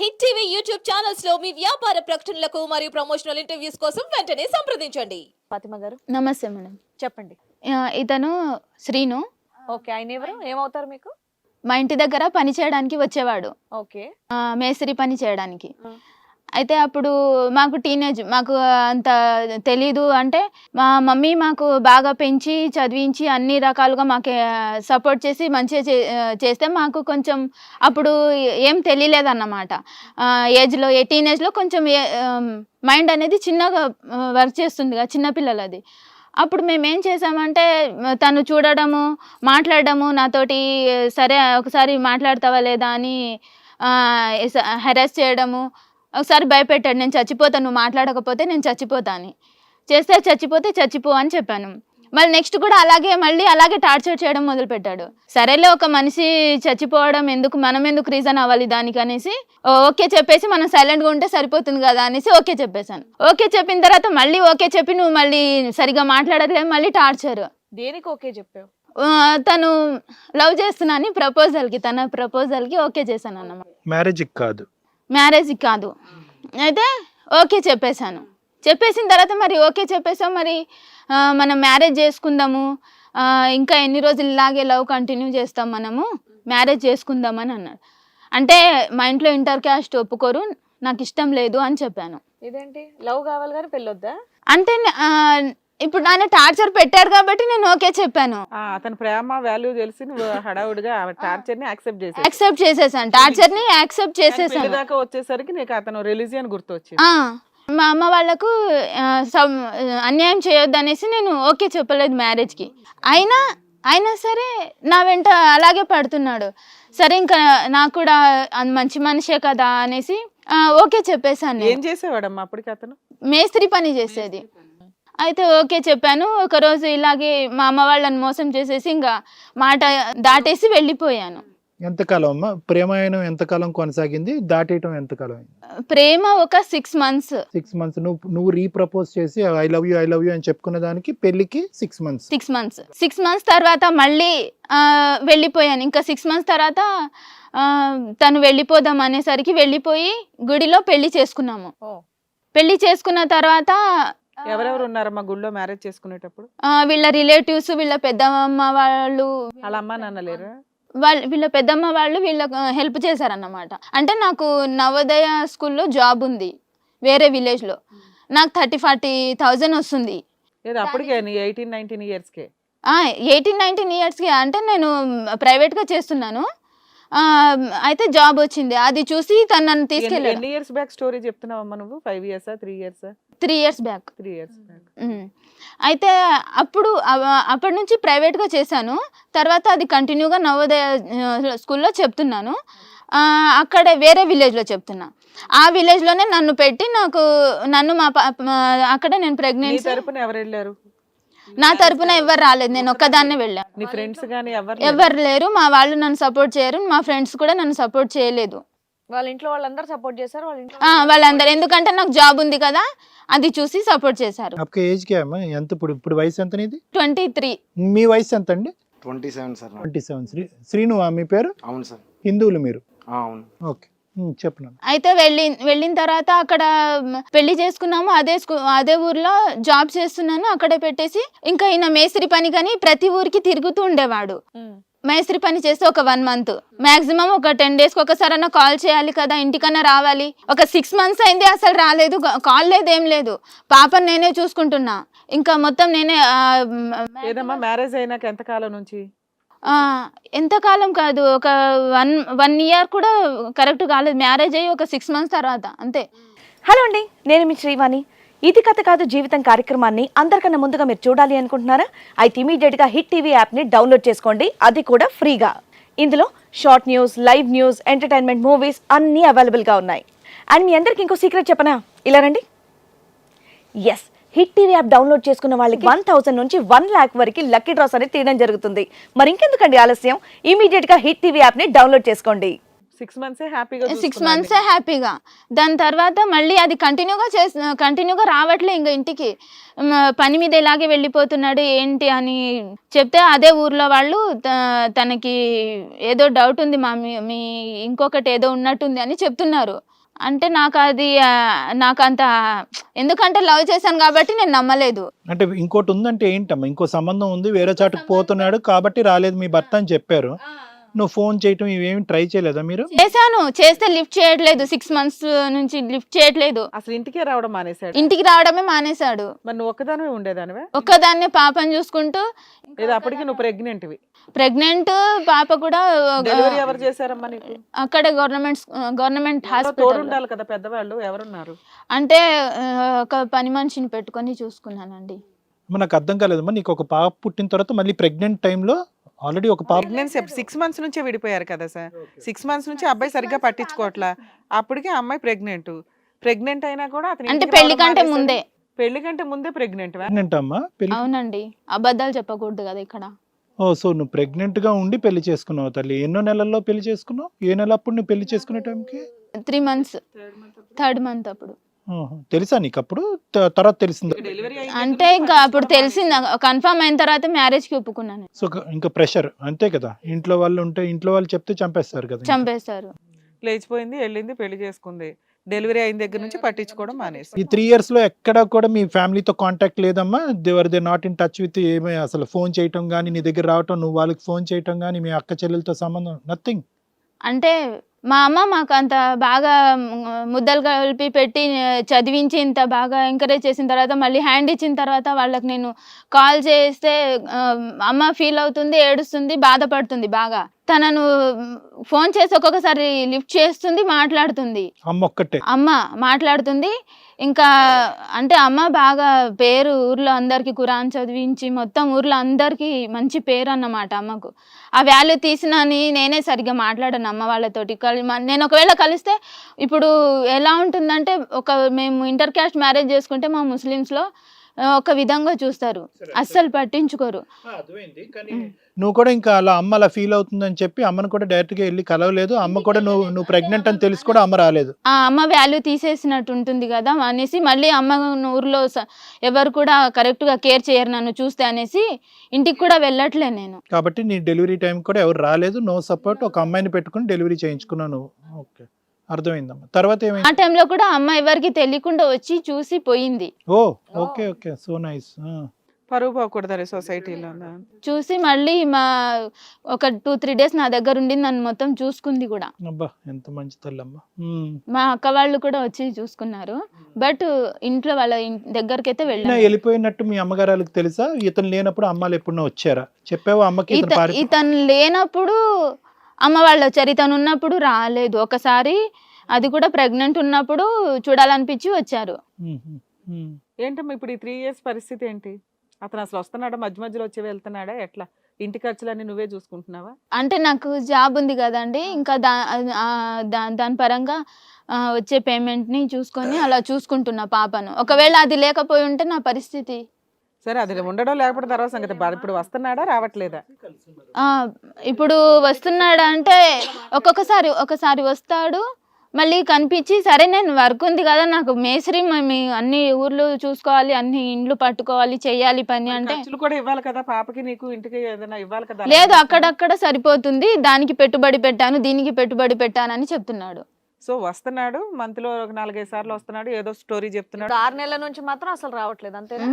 Hit TV YouTube ఛానల్స్లో మీ వ్యాపార ప్రకటనలకు మరియు ప్రమోషనల్ ఇంటర్వ్యూస్ కోసం వెంటనే సంప్రదించండి. ఫాతిమ గారు? నమస్తే మేడం. చెప్పండి. ఆ, ఇతను శ్రీను. ఓకే ఆయన ఎవరు? ఏమవుతారు మీకు? మా ఇంటి దగ్గర పని చేయడానికి వచ్చేవాడు. ఓకే. ఆ, మేస్త్రి పని చేయడానికి. ఆ. అయితే అప్పుడు మాకు టీనేజ్ మాకు అంత తెలీదు అంటే మా మమ్మీ మాకు బాగా పెంచి చదివించి అన్ని రకాలుగా మాకు సపోర్ట్ చేసి మంచిగా చే చేస్తే మాకు కొంచెం అప్పుడు ఏం తెలియలేదన్నమాట. ఏజ్లో ఏ టీనేజ్లో కొంచెం మైండ్ అనేది చిన్నగా వర్క్ చేస్తుంది కదా చిన్నపిల్లలది అప్పుడు మేము ఏం చేసామంటే తను చూడడము మాట్లాడడము నాతోటి సరే ఒకసారి మాట్లాడతావా లేదా అని హెరాస్ చేయడము ఒకసారి భయపెట్టాడు నేను చచ్చిపోతాను నువ్వు మాట్లాడకపోతే నేను చచ్చిపోతా అని. చేస్తే చచ్చిపోతే చచ్చిపో అని చెప్పాను. మళ్ళీ నెక్స్ట్ కూడా అలాగే మళ్ళీ అలాగే టార్చర్ చేయడం మొదలుపెట్టాడు. సరేలే ఒక మనిషి చచ్చిపోవడం ఎందుకు మనం ఎందుకు రీజన్ అవ్వాలి దానికి అనేసి ఓకే చెప్పేసి మనం సైలెంట్గా ఉంటే సరిపోతుంది కదా అనేసి ఓకే చెప్పేశాను. ఓకే చెప్పిన తర్వాత మళ్ళీ ఓకే చెప్పి నువ్వు మళ్ళీ సరిగా మాట్లాడట్లేదు మళ్ళీ టార్చర్. దేనికి ఓకే చెప్పావు? తను లవ్ చేస్తున్నాను ప్రపోజల్కి తన ప్రపోజల్కి ఓకే చేశాను అన్నమాట మ్యారేజ్కి కాదు. మ్యారేజ్ కాదు. అయితే ఓకే చెప్పేశాను. చెప్పేసిన తర్వాత మరి ఓకే చెప్పేసాం మరి మనం మ్యారేజ్ చేసుకుందాము ఇంకా ఎన్ని రోజులు ఇలాగే లవ్ కంటిన్యూ చేస్తాం మనము మ్యారేజ్ చేసుకుందామని అన్నాడు. అంటే మా ఇంట్లో ఇంటర్ క్యాస్ట్ ఒప్పుకోరు నాకు ఇష్టం లేదు అని చెప్పాను. ఇదేంటి? లవ్ కావాలి కానీ పెళ్ళొద్దా? అంటే ఇప్పుడు ఆయన టార్చర్ పెట్టాడు కాబట్టి నేను ఓకే చెప్పాను. ఆ, అతని ప్రేమ వాల్యూ తెలిసి నువ్వు హడావుడిగా టార్చర్ని యాక్సెప్ట్ చేసి యాక్సెప్ట్ చేసేసాను. టార్చర్ని యాక్సెప్ట్ చేసేసాను. దాకా వచ్చేసరికి నీకు అతను రిలీజియన్ గుర్తొచ్చింది. ఆ, మా అమ్మ వాళ్ళకు ఆ, సం- అన్యాయం చేయొద్దు అనేసి నేను ఓకే చెప్పలేదు మ్యారేజ్కి అయినా అయినా సరే నా వెంట అలాగే పడుతున్నాడు. సరే ఇంకా నాకు కూడా అది మంచి మనిషే కదా అనేసి ఆ, ఓకే చెప్పేశాను ఏం నేను. చేసేవాడమ్మా అప్పటికి అతను? మేస్త్రి పని చేసేది. అయితే ఓకే చెప్పాను. ఒకరోజు ఇలాగే మా అమ్మ వాళ్ళని మోసం చేసేసి ఇంకా మాట దాటేసి వెళ్ళిపోయాను. ఎంతకాలం అమ్మా? ప్రేమాయణం ఎంతకాలం కొనసాగింది? దాటేయటం ఎంతకాలం అయింది? ప్రేమ ఒక సిక్స్ మంత్స్. Six months. నువ్వు నువ్వు రీప్రపోజ్ చేసి I love you I love you అని చెప్పుకున్న దానికి పెళ్ళికి six months. Six months. Six months తర్వాత మళ్ళీ వెళ్ళిపోయాను. ఇంకా సిక్స్ మంత్స్ తర్వాత తను వెళ్ళిపోదాం అనేసరికి వెళ్ళిపోయి గుడిలో పెళ్ళి చేసుకున్నాము. ఓ. పెళ్ళి చేసుకున్న తర్వాత ఉన్నారమ్మా గుళ్ళో మ్యారేజ్ చేసుకునేటప్పుడు? ఆ, వీళ్ళ రిలేటివ్స్ వీళ్ళ పెద్దమ్మ వాళ్ళు వాళ్ళ అమ్మ నాన్న లేరా? వాళ్ళ వీళ్ళ పెద్దమ్మ వాళ్ళు వీళ్ళ హెల్ప్ చేశారన్నమాట. అంటే నాకు నవోదయ స్కూల్లో జాబ్ ఉంది వేరే విలేజ్లో. నాకు థర్టీ ఫార్టీ థౌజండ్ వస్తుంది. అప్పటికే నీ ఎయిటీన్ నైన్టీన్ ఇయర్స్ కే ఎయిటీన్ నైన్టీన్ ఇయర్స్కి. అంటే నేను ప్రైవేట్గా చేస్తున్నాను. ఆ, అయితే జాబ్ వచ్చింది. అది చూసి తను నన్ను తీసుకెళ్ళాడు. ఎన్ని ఇయర్స్ బ్యాక్ స్టోరీ చెప్తున్నావమ్మా నువ్వు? Five years three years? Three years back. Three years back. అయితే అప్పుడు అప్పటి నుంచి ప్రైవేట్గా చేశాను. తర్వాత అది కంటిన్యూగా నవోదయ స్కూల్లో చెప్తున్నాను. అక్కడే వేరే విలేజ్లో చెప్తున్నా. ఆ విలేజ్లోనే నన్ను పెట్టి నాకు నన్ను మా అక్కడ నేను ప్రెగ్నెన్సీ తరపున ఎవరు వెళ్ళారు? నా తరపున ఎవరు రాలేదు. నేను ఒక్కదాన్నే వెళ్ళాను ఎవరు లేరు. మా వాళ్ళు నన్ను సపోర్ట్ చేయరు. మా ఫ్రెండ్స్ కూడా నన్ను సపోర్ట్ చేయలేదు. వాళ్ళ ఇంట్లో వాళ్ళందరూ సపోర్ట్ చేశారు వాళ్ళ ఇంట్లో ఆ, వాళ్ళందరూ ఎందుకంటే నాకు జాబ్ ఉంది కదా అది చూసి సపోర్ట్ చేశారు आपका ఏజ్ కే అమ్మా ఎంత ఇప్పుడు ఇప్పుడు వయసు ఎంత నీది ట్వంటీ త్రీ మీ వయసు ఎంత అండి ట్వంటీ సెవెన్ సార్ నాకు. ట్వంటీ సెవెన్ శ్రీ శ్రీను మీ పేరు అవును సార్ హిందువులు మీరు ఆ, అవును ఓకే చెప్పను అయితే వెళ్ళి వెళ్ళిన తర్వాత అక్కడ మ్, పెళ్లి చేసుకున్నాము అదే స్కూ అదే ఊర్లో జాబ్ చేస్తున్నాను అక్కడే పెట్టేసి ఇంకా ఈయన మేస్త్రి పని కానీ ప్రతి ఊరికి తిరుగుతూ ఉండేవాడు ఉమ్. మేస్త్రి పని చేస్తే ఒక వన్ మంత్ మాక్సిమం ఒక టెన్ డేస్కి ఒకసారి అన్న కాల్ చేయాలి కదా ఇంటికన్నా రావాలి. ఒక సిక్స్ మంత్స్ అయింది అసలు రాలేదు కాల్ లేదు ఏం లేదు. పాపని నేనే చూసుకుంటున్నా. ఇంకా మొత్తం నేనే ఏదమ్మా మ్యారేజ్ అయినాక ఎంత కాలం నుంచి? ఆ, ఎంతకాలం కాదు ఒక వన్ వన్ ఇయర్ కూడా కరెక్ట్ కాలేదు. మ్యారేజ్ అయ్యి ఒక సిక్స్ మంత్స్ తర్వాత అంతే. హలో అండి నేను మీ శ్రీవాణి. ఇది కథ కాదు జీవితం కార్యక్రమాన్ని అందరికన్నా ముందుగా మీరు చూడాలి అనుకుంటున్నారా? అయితే ఇమీడియట్గా హిట్ టీవీ యాప్ని డౌన్లోడ్ చేసుకోండి. అది కూడా ఫ్రీగా. ఇందులో short news live news entertainment movies అన్నీ అవైలబుల్గా ఉన్నాయి. అండ్ మీ అందరికి ఇంకో సీక్రెట్ చెప్పనా? ఇలా రండి. Yes hit TV app download చేసుకున్న వాళ్ళకి వన్ థౌసండ్ నుంచి వన్ ల్యాక్ వరకు లక్కీ డ్రాస్ అనేది తీయడం జరుగుతుంది. మరి ఇంకెందుకండి ఆలస్యం? ఇమీడియట్గా హిట్ టీవీ యాప్ని డౌన్లోడ్ చేసుకోండి. సిక్స్ మంత్స్ హ్యాపీగా సిక్స్ మంత్స్ హ్యాపీగా దాని తర్వాత మళ్ళీ అది కంటిన్యూగా చేసి కంటిన్యూగా రావట్లే ఇంకా ఇంటికి. పని మీద ఇలాగే వెళ్ళిపోతున్నాడు ఏంటి అని చెప్తే అదే ఊర్లో వాళ్ళు త- తనకి ఏదో డౌట్ ఉంది మా మీ- ఇంకొకటి ఏదో ఉన్నట్టుంది అని చెప్తున్నారు. అంటే నాకు అది నాకు అంత ఎందుకంటే లవ్ చేశాను కాబట్టి నేను నమ్మలేదు. అంటే ఇంకోటి ఉందంటే ఏంటమ్మా? ఇంకో సంబంధం ఉంది వేరే చాటుకు పోతున్నాడు కాబట్టి రాలేదు మీ భర్త అని చెప్పారు. నువ్వు ఫోన్ చేయటం ఇవేమి ట్రై చేయలేదా మీరు? చేశాను. చేస్తే లిఫ్ట్ చేయట్లేదు. సిక్స్ మంత్స్ నుంచి లిఫ్ట్ చేయట్లేదు. అసలు ఇంటికే రావడం మానేశాడు. ఇంటికి రావడమే మానేశాడు. మరి నువ్వు ఒక్కదానివే ఉండేదానివే? ఒక్కదాన్నే పాపని చూసుకుంటూ లేదా అప్పటికి నువ్వు ప్రెగ్నెంట్వి. ప్రెగ్నెంట్ పాప కూడా డెలివరీ ఎవరు చేశారమ్మా నీకు? అక్కడ గవర్నమెంట్ గవర్నమెంట్ తోడు హాస్పిటల్ ఉండాలి కదా పెద్దవాళ్ళు ఎవరున్నారు? అంటే ఆ, ఒక పని మనిషిని పెట్టుకొని చూసుకున్నానండి. అమ్మ, నాకు అర్థం కాలేదమ్మా నీకు ఒక పాప పుట్టిన తర్వాత మళ్ళీ ప్రెగ్నెంట్ టైంలో ఆల్రెడీ ఒక పాప ప్రెగ్నెన్సీ సిక్స్ మంత్స్ నుంచే విడిపోయారు కదా సార్. సిక్స్ మంత్స్ నుంచి అబ్బాయి సరిగ్గా పట్టించుకోవట్లా. అప్పటికే అమ్మాయి ప్రెగ్నెంట్ ప్రెగ్నెంట్ అయినా కూడా అతను అంటే ఇంటికి పెళ్ళి రావడం కంటే మానేశాడు. ముందే. పెళ్ళి కంటే ముందే ప్రెగ్నెంట్ ప్రెగ్నెంట్ అమ్మా? పెళ్ళి అవునండి. అబద్ధాలు చెప్పకూడదు కదా ఇక్కడ. ఓ సో నువ్వు ప్రెగ్నెంట్గా ఉండి పెళ్ళి చేసుకున్నావు తల్లి. ఎన్నో నెలల్లో పెళ్ళి చేసుకున్నావు? ఏ నెల అప్పుడు నువ్వు పెళ్ళి చేసుకునే టైంకి? త్రీ మంత్స్ థర్డ్ మంత్ అప్పుడు. తెలుసా నీకు అప్పుడు? తర్వాత తెలిసింది? డెలివరీ అంటే ఇంకా అప్పుడు తెలిసింది. కన్ఫర్మ్ అయిన తర్వాత మ్యారేజ్కి ఒప్పుకున్నాను. సో ఇంకా ప్రెషర్ అంతే కదా. ఇంట్లో వాళ్ళు ఉంటే ఇంట్లో వాళ్ళు చెప్తే చంపేస్తారు కదా. చంపేశారు లేచిపోయింది వెళ్ళింది పెళ్ళి చేసుకుంది. డెలివరీ అయిన దగ్గర నుంచి పట్టించుకోవడం మానేసి. ఈ త్రీ ఇయర్స్లో ఎక్కడ కూడా మీ ఫ్యామిలీతో కాంటాక్ట్ లేదమ్మా? They were they not in touch with ఏమీ అసలు ఫోన్ చేయటం కానీ నీ దగ్గర రావటం నువ్వు వాళ్ళకి ఫోన్ చేయటం కానీ మీ అక్క చెల్లెలతో సంబంధం నథింగ్ అంటే మా అమ్మ మాకు అంత బాగా ముద్దలు కలిపి పెట్టి చదివించి ఇంత బాగా ఎంకరేజ్ చేసిన తర్వాత మళ్ళీ హ్యాండ్ ఇచ్చిన తర్వాత వాళ్ళకి నేను కాల్ చేస్తే అమ్మ ఫీల్ అవుతుంది ఏడుస్తుంది బాధపడుతుంది బాగా. తనను ఫోన్ చేసి ఒక్కొక్కసారి లిఫ్ట్ చేస్తుంది మాట్లాడుతుంది. అమ్మ ఒక్కటే. అమ్మ మాట్లాడుతుంది. ఇంకా అంటే అమ్మ బాగా పేరు ఊర్లో అందరికి కురాన్ చదివించి మొత్తం ఊర్లో అందరికి మంచి పేరు అన్నమాట అమ్మకు. ఆ వాల్యూ తీసినని నేనే సరిగ్గా మాట్లాడాను అమ్మ వాళ్ళతోటి. నేను ఒకవేళ కలిస్తే ఇప్పుడు ఎలా ఉంటుందంటే ఒక మేము ఇంటర్ క్యాస్ట్ మ్యారేజ్ చేసుకుంటే మా ముస్లిమ్స్లో ఒక విధంగా చూస్తారు. అస్సలు పట్టించుకోరు. నువ్వు కూడా ఇంకా అలా అమ్మ అలా ఫీల్ అవుతుందని చెప్పి అమ్మను కూడా డైరెక్ట్గా వెళ్ళి కలవలేదు. అమ్మ కూడా నువ్వు నువ్వు ప్రెగ్నెంట్ అని తెలిసి కూడా అమ్మ రాలేదు. ఆ అమ్మ వాల్యూ తీసేసినట్టు ఉంటుంది కదా అనేసి మళ్ళీ అమ్మ ఊర్లో స- ఎవరు కూడా కరెక్ట్గా కేర్ చేయరు నన్ను చూస్తే అనేసి ఇంటికి కూడా వెళ్ళట్లే నేను. కాబట్టి నీ డెలివరీ టైం కూడా ఎవరు రాలేదు. నో సపోర్ట్ ఒక అమ్మాయిని పెట్టుకుని డెలివరీ చేయించుకున్నావు నువ్వు. ఓకే అర్థమైందమ్మా. తర్వాత ఆ ఏమైంది టైంలో కూడా అమ్మ ఎవరికి తెలియకుండా వచ్చి చూసి పోయింది. Oh okay okay. So nice. పరువు పోకూడదని సొసైటీలో. చూసి మళ్ళీ మా ఒక టూ త్రీ డేస్ నా దగ్గర ఉండి నన్ను మొత్తం చూసుకుంది కూడా. అబ్బా ఎంత మంచి తల్లమ్మా. మా అక్క వాళ్ళు కూడా వచ్చి చూసుకున్నారు. బట్ ఇంట్లో వాళ్ళ ఇన్- దగ్గరికి అయితే ఈయన వెళ్ళాను వెళ్ళిపోయినట్టు మీ అమ్మగారాలకు తెలుసా? ఇతను లేనప్పుడు అమ్మాలు ఎప్పుడన్నా వచ్చారా? చెప్పావా అమ్మకి ఇతను ఇత- పారి ఇతను లేనప్పుడు అమ్మ వాళ్ళు వచ్చారు ఇతను ఉన్నప్పుడు రాలేదు. ఒకసారి అది కూడా ప్రెగ్నెంట్ ఉన్నప్పుడు చూడాలనిపించి వచ్చారు. ఏంటమ్మా ఇప్పుడు ఈ త్రీ ఇయర్స్ పరిస్థితి ఏంటి? అతను అసలు వస్తున్నాడా? మధ్య మధ్యలో వచ్చి వెళ్తున్నాడా? ఎట్లా? ఇంటి ఖర్చులన్నీ నువ్వే చూసుకుంటున్నావా? అంటే నాకు జాబ్ ఉంది కదండి. ఇంకా దా దాని పరంగా వచ్చే పేమెంట్ని చూసుకొని అలా చూసుకుంటున్నా పాపను. ఒకవేళ అది లేకపోయి ఉంటే నా పరిస్థితి. సరే అది ఉండడం లేకపోతే తర్వాత సంగతి. ఇప్పుడు వస్తున్నాడా రావట్లేదా? ఇప్పుడు వస్తున్నాడు అంటే ఒక్కొక్కసారి ఒకసారి వస్తాడు మళ్ళీ కనిపించి సరే నేను వర్క్ ఉంది కదా నాకు మేస్త్రి మీ అన్ని ఊర్లు చూసుకోవాలి అన్ని ఇండ్లు పట్టుకోవాలి చెయ్యాలి పని అంటే కూడా ఇవ్వాలి కదా పాపకి నీకు ఇంటికి ఏదైనా ఇవ్వాలి కదా లేదు అక్కడక్కడ సరిపోతుంది దానికి పెట్టుబడి పెట్టాను దీనికి పెట్టుబడి పెట్టానని చెప్తున్నాడు. సో వస్తున్నాడు మంత్లో ఒక నాలుగైదు సార్లు వస్తున్నాడు ఏదో స్టోరీ చెప్తున్నాడు ఆరు నెలల నుంచి మాత్రం అసలు రావట్లేదు అంతేనా.